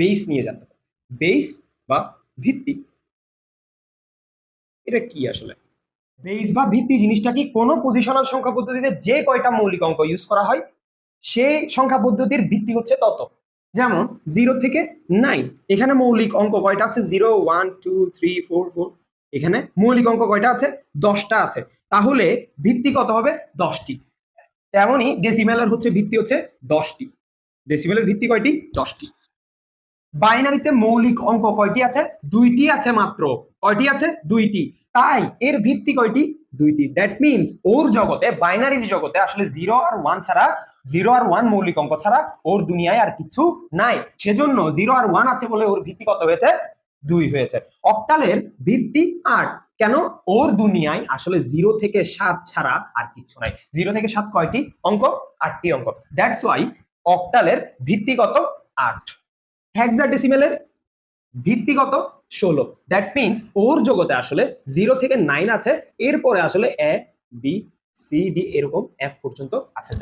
Base নিয়ে জানতে পারবে বেস বা ভিত্তি। এটা কি আসলে? বেস বা ভিত্তি জিনিসটা কি কোনো পজিশনাল সংখ্যা পদ্ধতিতে যে কয়টা মৌলিক অঙ্ক ইউজ করা হয় সেই সংখ্যা পদ্ধতির ভিত্তি হচ্ছে তত যেমন জিরো থেকে নাইন এখানে মৌলিক অঙ্ক কয়টা আছে? Zero one two three four four এখানে মৌলিক অঙ্ক কয়টা আছে? দশটা আছে। তাহলে ভিত্তি কত হবে? দশটি। তেমনই ডেসিমেলের হচ্ছে ভিত্তি হচ্ছে দশটি। ডেসিমেলের ভিত্তি কয়টি? দশটি। বাইনারিতে মৌলিক অঙ্ক কয়টি আছে? দুইটি আছে মাত্র। কয়টি আছে? দুইটি। তাই এর ভিত্তি কয়টি? দুইটি। দ্যাট মিনস ওর জগতে বাইনারির জগতে আসলে জিরো আর ওয়ান ছাড়া জিরো আর ওয়ান মৌলিক অঙ্ক ছাড়া ওর দুনিয়ায় আর কিছু নাই। সেজন্য জিরো আর ওয়ান আছে বলে ওর ভিত্তি কত হয়েছে? দুই হয়েছে। অক্টালের ভিত্তি আট। কেন? ওর দুনিয়ায় আসলে জিরো থেকে সাত ছাড়া আর কিছু নাই। জিরো থেকে সাত কয়টি? অঙ্ক আটটি অঙ্ক। দ্যাটস ওয়াই অক্টালের ভিত্তি কত? আট। হেক্সাডেসিমেলের ভিত্তিগত ষোলো। দ্যাট মিনস ওর জগতে আসলে জিরো থেকে নাইন আছে, এরপরে আসলে এ বি সি ডি এরকম এফ পর্যন্ত আছে।